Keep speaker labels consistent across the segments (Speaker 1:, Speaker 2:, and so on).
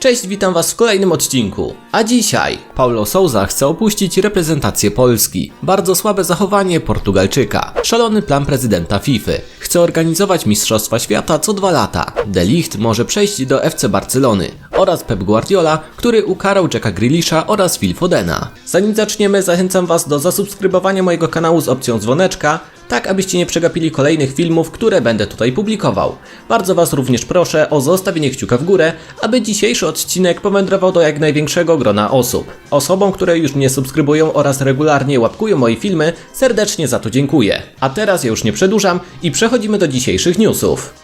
Speaker 1: Cześć, witam Was w kolejnym odcinku. A dzisiaj Paulo Souza chce opuścić reprezentację Polski. Bardzo słabe zachowanie Portugalczyka. Szalony plan prezydenta FIFA. Chce organizować Mistrzostwa Świata co dwa lata. De Ligt może przejść do FC Barcelony. Oraz Pep Guardiola, który ukarał Jacka Grealisha oraz Phil Fodena. Zanim zaczniemy, zachęcam Was do zasubskrybowania mojego kanału z opcją dzwoneczka, tak abyście nie przegapili kolejnych filmów, które będę tutaj publikował. Bardzo Was również proszę o zostawienie kciuka w górę, aby dzisiejszy odcinek powędrował do jak największego grona osób. Osobom, które już mnie subskrybują oraz regularnie łapkują moje filmy, serdecznie za to dziękuję. A teraz ja już nie przedłużam i przechodzimy do dzisiejszych newsów.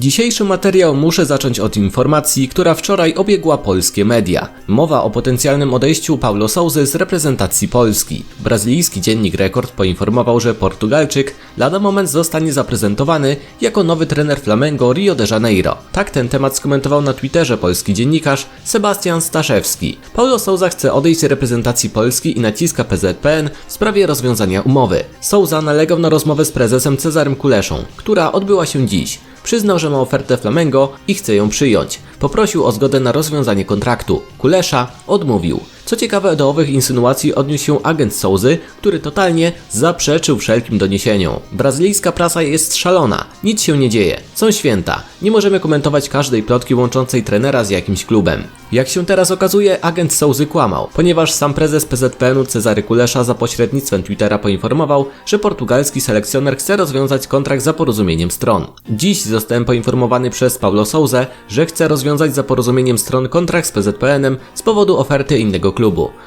Speaker 1: Dzisiejszy materiał muszę zacząć od informacji, która wczoraj obiegła polskie media. Mowa o potencjalnym odejściu Paulo Souzy z reprezentacji Polski. Brazylijski dziennik Rekord poinformował, że Portugalczyk lada moment zostanie zaprezentowany jako nowy trener Flamengo Rio de Janeiro. Tak ten temat skomentował na Twitterze polski dziennikarz Sebastian Staszewski. Paulo Souza chce odejść z reprezentacji Polski i naciska PZPN w sprawie rozwiązania umowy. Souza nalegał na rozmowę z prezesem Cezarym Kuleszą, która odbyła się dziś. Przyznał, że ma ofertę Flamengo i chce ją przyjąć. Poprosił o zgodę na rozwiązanie kontraktu. Kulesza odmówił. Co ciekawe, do owych insynuacji odniósł się agent Souzy, który totalnie zaprzeczył wszelkim doniesieniom. Brazylijska prasa jest szalona, nic się nie dzieje, są święta, nie możemy komentować każdej plotki łączącej trenera z jakimś klubem. Jak się teraz okazuje, agent Souzy kłamał, ponieważ sam prezes PZPN-u Cezary Kulesza za pośrednictwem Twittera poinformował, że portugalski selekcjoner chce rozwiązać kontrakt za porozumieniem stron. Dziś zostałem poinformowany przez Paulo Souzę, że chce rozwiązać za porozumieniem stron kontrakt z PZPN-em z powodu oferty innego klubu.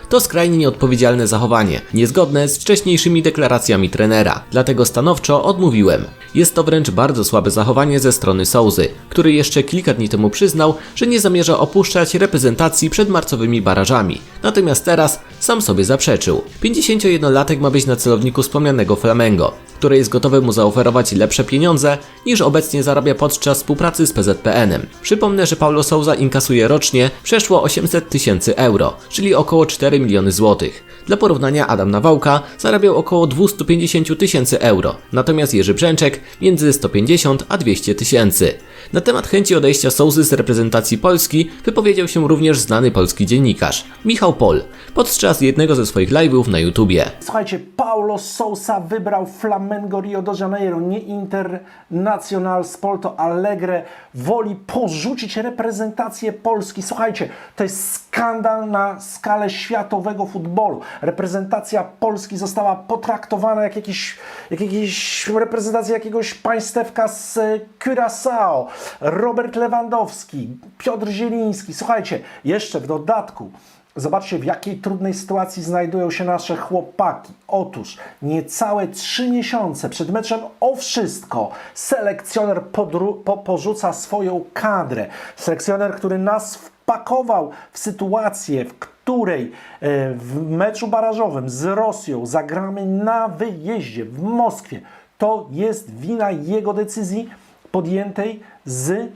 Speaker 1: To skrajnie nieodpowiedzialne zachowanie, niezgodne z wcześniejszymi deklaracjami trenera, dlatego stanowczo odmówiłem. Jest to wręcz bardzo słabe zachowanie ze strony Souzy, który jeszcze kilka dni temu przyznał, że nie zamierza opuszczać reprezentacji przed marcowymi barażami. Natomiast teraz sam sobie zaprzeczył. 51-latek ma być na celowniku wspomnianego Flamengo, które jest gotowe mu zaoferować lepsze pieniądze niż obecnie zarabia podczas współpracy z PZPN-em. Przypomnę, że Paulo Souza inkasuje rocznie przeszło 800 tysięcy euro, czyli około 4 miliony złotych. Dla porównania Adam Nawałka zarabiał około 250 tysięcy euro, natomiast Jerzy Brzęczek między 150 a 200 tysięcy. Na temat chęci odejścia Souzy z reprezentacji Polski wypowiedział się również znany polski dziennikarz Michał Pol podczas jednego ze swoich live'ów na YouTubie.
Speaker 2: Słuchajcie, Paulo Sousa wybrał Flamengo Rio de Janeiro, nie Internacional z Porto Alegre. Woli porzucić reprezentację Polski. Słuchajcie, to jest skandal na skalę światowego futbolu. Reprezentacja Polski została potraktowana jak, jakiś, jak jakiś reprezentacja jakiegoś państewka z e, Curaçao. Robert Lewandowski, Piotr Zieliński. Słuchajcie, jeszcze w dodatku Zobaczcie, w jakiej trudnej sytuacji znajdują się nasze chłopaki. Otóż niecałe trzy miesiące przed meczem o wszystko selekcjoner po- porzuca swoją kadrę. Selekcjoner, który nas wpakował w sytuację, w której e, w meczu barażowym z Rosją zagramy na wyjeździe w Moskwie. To jest wina jego decyzji podjętej z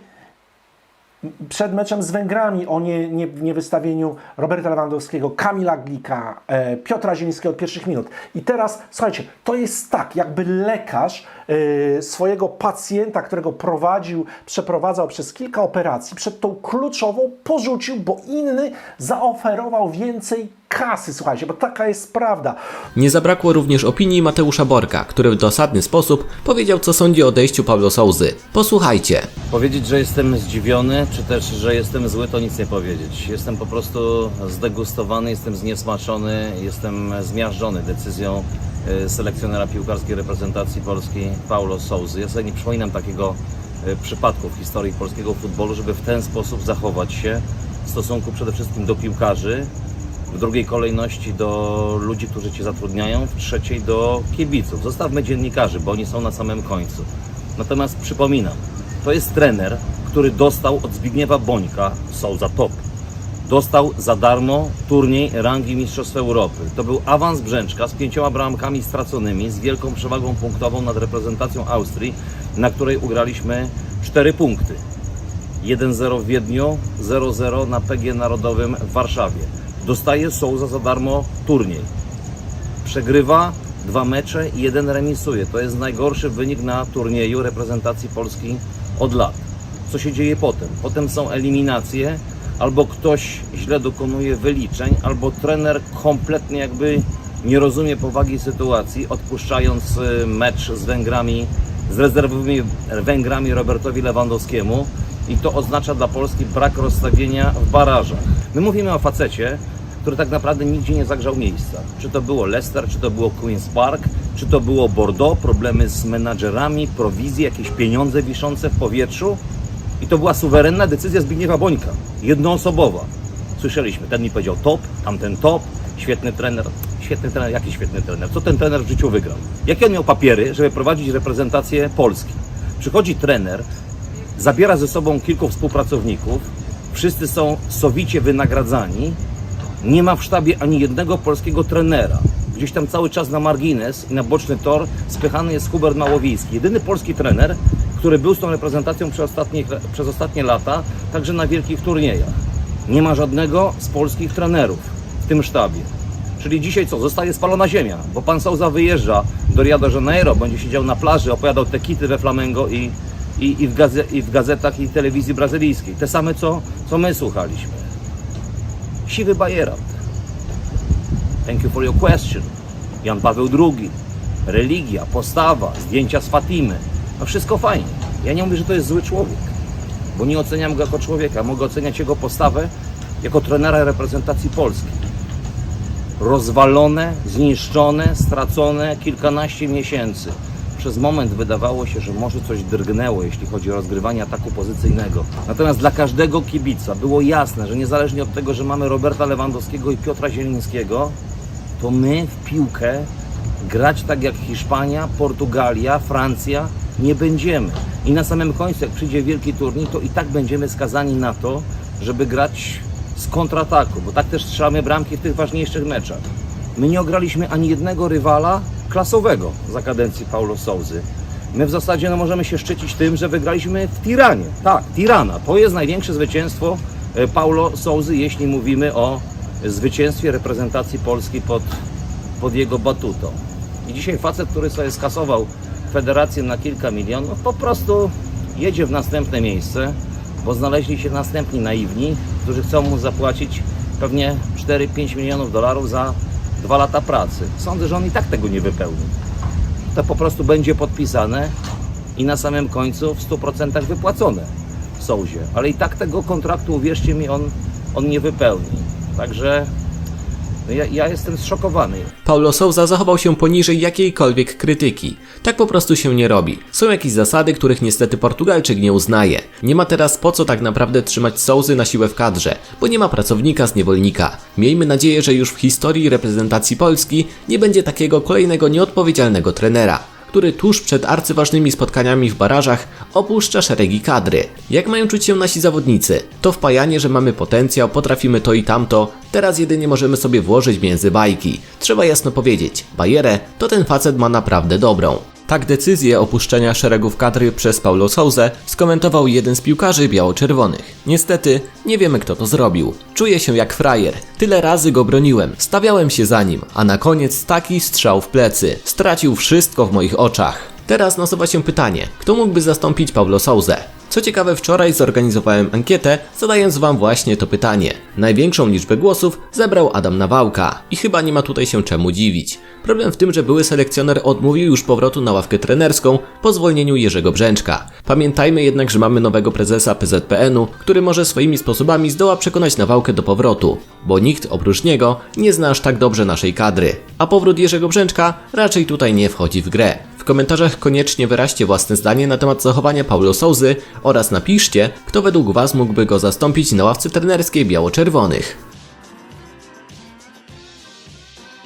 Speaker 2: przed meczem z Węgrami o nie, nie, niewystawieniu Roberta Lewandowskiego, Kamila Glika, e, Piotra Zielińskiego od pierwszych minut. I teraz, słuchajcie, to jest tak, jakby lekarz e, swojego pacjenta, którego prowadził, przeprowadzał przez kilka operacji, przed tą kluczową porzucił, bo inny zaoferował więcej kasy, słuchajcie, bo taka jest prawda.
Speaker 1: Nie zabrakło również opinii Mateusza Borka, który w dosadny sposób powiedział co sądzi o odejściu Paulo Souzy. Posłuchajcie.
Speaker 3: Powiedzieć, że jestem zdziwiony, czy też, że jestem zły, to nic nie powiedzieć. Jestem po prostu zdegustowany, jestem zniesmaczony, jestem zmiażdżony decyzją y, selekcjonera piłkarskiej reprezentacji Polski Paulo Souzy. Ja sobie nie przypominam takiego y, przypadku w historii polskiego futbolu, żeby w ten sposób zachować się w stosunku przede wszystkim do piłkarzy, w drugiej kolejności do ludzi, którzy Cię zatrudniają, w trzeciej do kibiców. Zostawmy dziennikarzy, bo oni są na samym końcu. Natomiast przypominam, to jest trener, który dostał od Zbigniewa Bońka, Souza Top, dostał za darmo turniej rangi Mistrzostw Europy. To był awans Brzęczka z pięcioma bramkami straconymi, z wielką przewagą punktową nad reprezentacją Austrii, na której ugraliśmy 4 punkty. 1-0 w Wiedniu, 0-0 na PG Narodowym w Warszawie. Dostaje Souza za darmo turniej. Przegrywa dwa mecze i jeden remisuje. To jest najgorszy wynik na turnieju reprezentacji Polski od lat. Co się dzieje potem? Potem są eliminacje, albo ktoś źle dokonuje wyliczeń, albo trener kompletnie jakby nie rozumie powagi sytuacji, odpuszczając y, mecz z Węgrami, z rezerwowymi Węgrami Robertowi Lewandowskiemu i to oznacza dla Polski brak rozstawienia w barażach. My mówimy o facecie, który tak naprawdę nigdzie nie zagrzał miejsca. Czy to było Leicester, czy to było Queen's Park, czy to było Bordeaux, problemy z menadżerami, prowizje, jakieś pieniądze wiszące w powietrzu. I to była suwerenna decyzja Zbigniewa Bońka, jednoosobowa. Słyszeliśmy, ten mi powiedział top, tamten top, świetny trener. Świetny trener, jaki świetny trener? Co ten trener w życiu wygrał? Jakie on miał papiery, żeby prowadzić reprezentację Polski? Przychodzi trener, zabiera ze sobą kilku współpracowników, wszyscy są sowicie wynagradzani, nie ma w sztabie ani jednego polskiego trenera. Gdzieś tam cały czas na margines i na boczny tor spychany jest Hubert Małowiejski. Jedyny polski trener, który był z tą reprezentacją przez, ostatnich, przez ostatnie lata, także na wielkich turniejach. Nie ma żadnego z polskich trenerów w tym sztabie. Czyli dzisiaj co? Zostaje spalona ziemia, bo pan Souza wyjeżdża do Rio de Janeiro, będzie siedział na plaży, opowiadał te kity we Flamengo i, i, i, w, gaze, i w gazetach i telewizji brazylijskiej. Te same, co, co my słuchaliśmy. Siwy bajerat. Thank you for your question. Jan Paweł II. Religia, postawa, zdjęcia z Fatimy. No wszystko fajnie. Ja nie mówię, że to jest zły człowiek, bo nie oceniam go jako człowieka. Mogę oceniać jego postawę jako trenera reprezentacji Polski. Rozwalone, zniszczone, stracone kilkanaście miesięcy. Przez moment wydawało się, że może coś drgnęło, jeśli chodzi o rozgrywanie ataku pozycyjnego. Natomiast dla każdego kibica było jasne, że niezależnie od tego, że mamy Roberta Lewandowskiego i Piotra Zielińskiego, to my w piłkę grać tak jak Hiszpania, Portugalia, Francja nie będziemy. I na samym końcu, jak przyjdzie wielki turniej, to i tak będziemy skazani na to, żeby grać z kontrataku, bo tak też strzelamy bramki w tych ważniejszych meczach. My nie ograliśmy ani jednego rywala klasowego za kadencji Paulo Souzy. My w zasadzie no, możemy się szczycić tym, że wygraliśmy w Tiranie. Tak, Tirana. To jest największe zwycięstwo e, Paulo Souzy, jeśli mówimy o zwycięstwie reprezentacji Polski pod, pod jego batutą. I dzisiaj facet, który sobie skasował federację na kilka milionów, po prostu jedzie w następne miejsce, bo znaleźli się następni naiwni, którzy chcą mu zapłacić pewnie 4-5 milionów dolarów za dwa lata pracy. Sądzę, że on i tak tego nie wypełni. To po prostu będzie podpisane i na samym końcu w 100% wypłacone w Souzie. Ale i tak tego kontraktu, uwierzcie mi, on, on nie wypełni. Także no ja, ja jestem zszokowany.
Speaker 1: Paulo Souza zachował się poniżej jakiejkolwiek krytyki. Tak po prostu się nie robi. Są jakieś zasady, których niestety Portugalczyk nie uznaje. Nie ma teraz po co tak naprawdę trzymać Souzy na siłę w kadrze, bo nie ma pracownika z niewolnika. Miejmy nadzieję, że już w historii reprezentacji Polski nie będzie takiego kolejnego nieodpowiedzialnego trenera który tuż przed arcyważnymi spotkaniami w barażach opuszcza szeregi kadry. Jak mają czuć się nasi zawodnicy? To wpajanie, że mamy potencjał, potrafimy to i tamto, teraz jedynie możemy sobie włożyć między bajki. Trzeba jasno powiedzieć, Bajerę to ten facet ma naprawdę dobrą. Tak decyzję opuszczenia szeregów kadry przez Paulo Souzę skomentował jeden z piłkarzy biało-czerwonych. Niestety, nie wiemy kto to zrobił. Czuję się jak frajer. Tyle razy go broniłem, stawiałem się za nim, a na koniec taki strzał w plecy. Stracił wszystko w moich oczach. Teraz nasuwa się pytanie, kto mógłby zastąpić Paulo Souzę? Co ciekawe, wczoraj zorganizowałem ankietę, zadając wam właśnie to pytanie. Największą liczbę głosów zebrał Adam Nawałka i chyba nie ma tutaj się czemu dziwić. Problem w tym, że były selekcjoner odmówił już powrotu na ławkę trenerską po zwolnieniu Jerzego Brzęczka. Pamiętajmy jednak, że mamy nowego prezesa PZPN-u, który może swoimi sposobami zdoła przekonać Nawałkę do powrotu, bo nikt oprócz niego nie zna aż tak dobrze naszej kadry. A powrót Jerzego Brzęczka raczej tutaj nie wchodzi w grę. Komentarzach koniecznie wyraźcie własne zdanie na temat zachowania Paulo Souzy oraz napiszcie, kto według Was mógłby go zastąpić na ławce trenerskiej biało-czerwonych.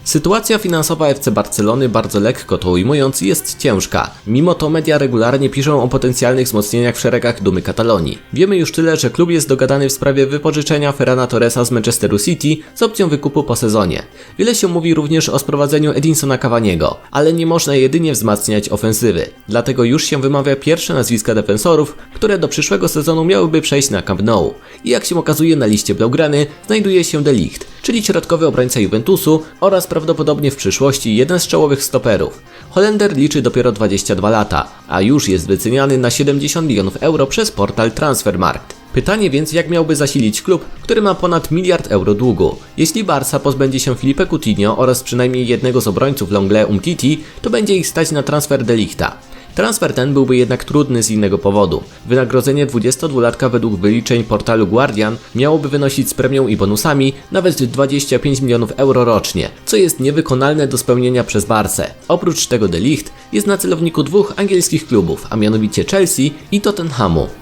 Speaker 1: Sytuacja finansowa FC Barcelony, bardzo lekko to ujmując, jest ciężka. Mimo to media regularnie piszą o potencjalnych wzmocnieniach w szeregach Dumy Katalonii. Wiemy już tyle, że klub jest dogadany w sprawie wypożyczenia Ferrana Torresa z Manchesteru City z opcją wykupu po sezonie. Wiele się mówi również o sprowadzeniu Edinsona Cavaniego, ale nie można jedynie wzmacniać ofensywy. Dlatego już się wymawia pierwsze nazwiska defensorów, które do przyszłego sezonu miałyby przejść na Camp Nou. I jak się okazuje na liście Blaugrany znajduje się De Ligt. czyli środkowy obrońca Juventusu oraz prawdopodobnie w przyszłości jeden z czołowych stoperów. Holender liczy dopiero 22 lata, a już jest wyceniany na 70 milionów euro przez portal Transfermarkt. Pytanie więc, jak miałby zasilić klub, który ma ponad miliard euro długu. Jeśli Barca pozbędzie się Filipe Coutinho oraz przynajmniej jednego z obrońców Longle Umtiti, to będzie ich stać na transfer Delichta. Transfer ten byłby jednak trudny z innego powodu. Wynagrodzenie 22-latka według wyliczeń portalu Guardian miałoby wynosić z premią i bonusami nawet 25 milionów euro rocznie, co jest niewykonalne do spełnienia przez Barce. Oprócz tego De Ligt jest na celowniku dwóch angielskich klubów, a mianowicie Chelsea i Tottenhamu.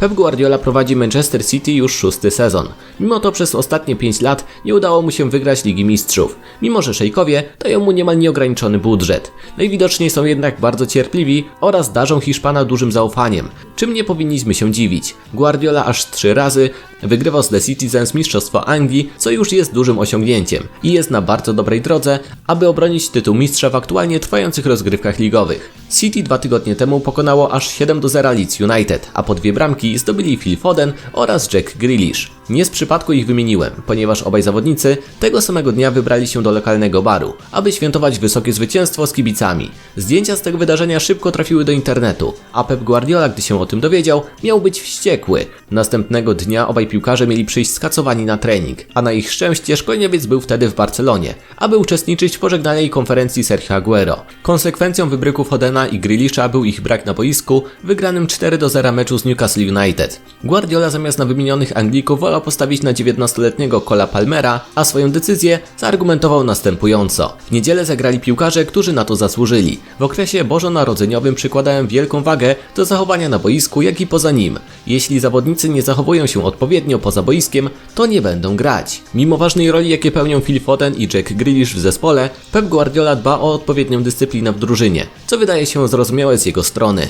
Speaker 1: Pep Guardiola prowadzi Manchester City już szósty sezon. Mimo to przez ostatnie 5 lat nie udało mu się wygrać Ligi Mistrzów. Mimo że szejkowie dają mu niemal nieograniczony budżet. Najwidoczniej są jednak bardzo cierpliwi oraz darzą Hiszpana dużym zaufaniem, czym nie powinniśmy się dziwić. Guardiola aż trzy razy wygrywał z The Citizens Mistrzostwo Anglii, co już jest dużym osiągnięciem i jest na bardzo dobrej drodze, aby obronić tytuł mistrza w aktualnie trwających rozgrywkach ligowych. City dwa tygodnie temu pokonało aż 7 do 0 Leeds United, a po dwie bramki zdobyli Phil Foden oraz Jack Grealish. Nie z przypadku ich wymieniłem, ponieważ obaj zawodnicy tego samego dnia wybrali się do lokalnego baru, aby świętować wysokie zwycięstwo z kibicami. Zdjęcia z tego wydarzenia szybko trafiły do internetu, a Pep Guardiola, gdy się o tym dowiedział, miał być wściekły. Następnego dnia obaj piłkarze mieli przyjść skacowani na trening, a na ich szczęście szkoleniowiec był wtedy w Barcelonie, aby uczestniczyć w pożegnalnej konferencji Sergio Aguero. Konsekwencją wybryku Fodena i Grealisha był ich brak na boisku, wygranym 4 do 0 meczu z Newcastle United. Guardiola zamiast na wymienionych Anglików wolał postawić na 19-letniego Cola Palmera, a swoją decyzję zaargumentował następująco. W niedzielę zagrali piłkarze, którzy na to zasłużyli. W okresie bożonarodzeniowym przykładałem wielką wagę do zachowania na boisku, jak i poza nim. Jeśli zawodnicy nie zachowują się odpowiednio poza boiskiem, to nie będą grać. Mimo ważnej roli, jakie pełnią Phil Foden i Jack Grealish w zespole, Pep Guardiola dba o odpowiednią dyscyplinę w drużynie, co wydaje się zrozumiałe z jego strony.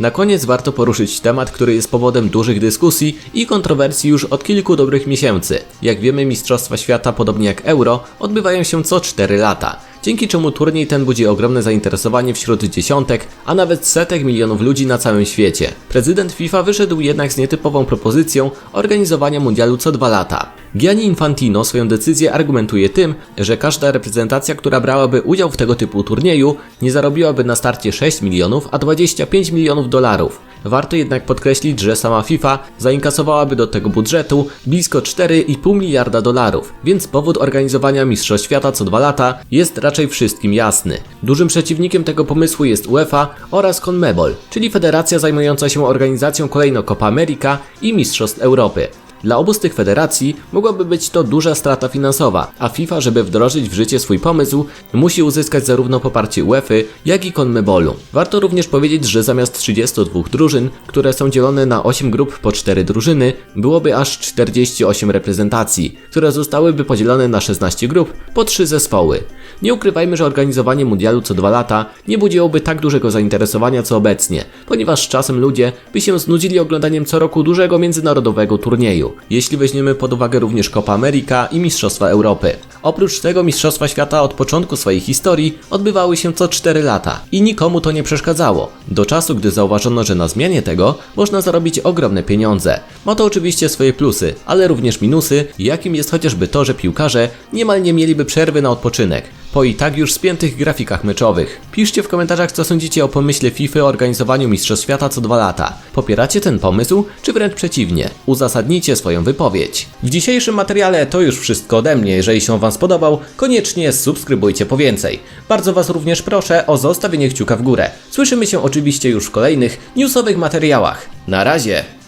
Speaker 1: Na koniec warto poruszyć temat, który jest powodem dużych dyskusji i kontrowersji już od kilku dobrych miesięcy. Jak wiemy, Mistrzostwa Świata, podobnie jak Euro, odbywają się co 4 lata. Dzięki czemu turniej ten budzi ogromne zainteresowanie wśród dziesiątek, a nawet setek milionów ludzi na całym świecie. Prezydent FIFA wyszedł jednak z nietypową propozycją organizowania mundialu co dwa lata. Gianni Infantino swoją decyzję argumentuje tym, że każda reprezentacja, która brałaby udział w tego typu turnieju, nie zarobiłaby na starcie 6 milionów, a 25 milionów dolarów. Warto jednak podkreślić, że sama FIFA zainkasowałaby do tego budżetu blisko 4,5 miliarda dolarów, więc powód organizowania Mistrzostw Świata co dwa lata jest raczej wszystkim jasny. Dużym przeciwnikiem tego pomysłu jest UEFA oraz CONMEBOL, czyli federacja zajmująca się organizacją kolejno Copa America i Mistrzostw Europy. Dla obu z tych federacji mogłaby być to duża strata finansowa, a FIFA, żeby wdrożyć w życie swój pomysł, musi uzyskać zarówno poparcie UEFA, jak i CONMEBOLu. Warto również powiedzieć, że zamiast 32 drużyn, które są dzielone na 8 grup po 4 drużyny, byłoby aż 48 reprezentacji, które zostałyby podzielone na 16 grup po 3 zespoły. Nie ukrywajmy, że organizowanie mundialu co 2 lata nie budziłoby tak dużego zainteresowania co obecnie, ponieważ czasem ludzie by się znudzili oglądaniem co roku dużego międzynarodowego turnieju jeśli weźmiemy pod uwagę również Copa America i Mistrzostwa Europy. Oprócz tego Mistrzostwa Świata od początku swojej historii odbywały się co 4 lata i nikomu to nie przeszkadzało, do czasu gdy zauważono, że na zmianie tego można zarobić ogromne pieniądze. Ma to oczywiście swoje plusy, ale również minusy, jakim jest chociażby to, że piłkarze niemal nie mieliby przerwy na odpoczynek po i tak już spiętych grafikach meczowych. Piszcie w komentarzach, co sądzicie o pomyśle FIFA o organizowaniu Mistrzostw Świata co dwa lata. Popieracie ten pomysł, czy wręcz przeciwnie? Uzasadnijcie swoją wypowiedź. W dzisiejszym materiale to już wszystko ode mnie. Jeżeli się Wam spodobał, koniecznie subskrybujcie po więcej. Bardzo Was również proszę o zostawienie kciuka w górę. Słyszymy się oczywiście już w kolejnych newsowych materiałach. Na razie!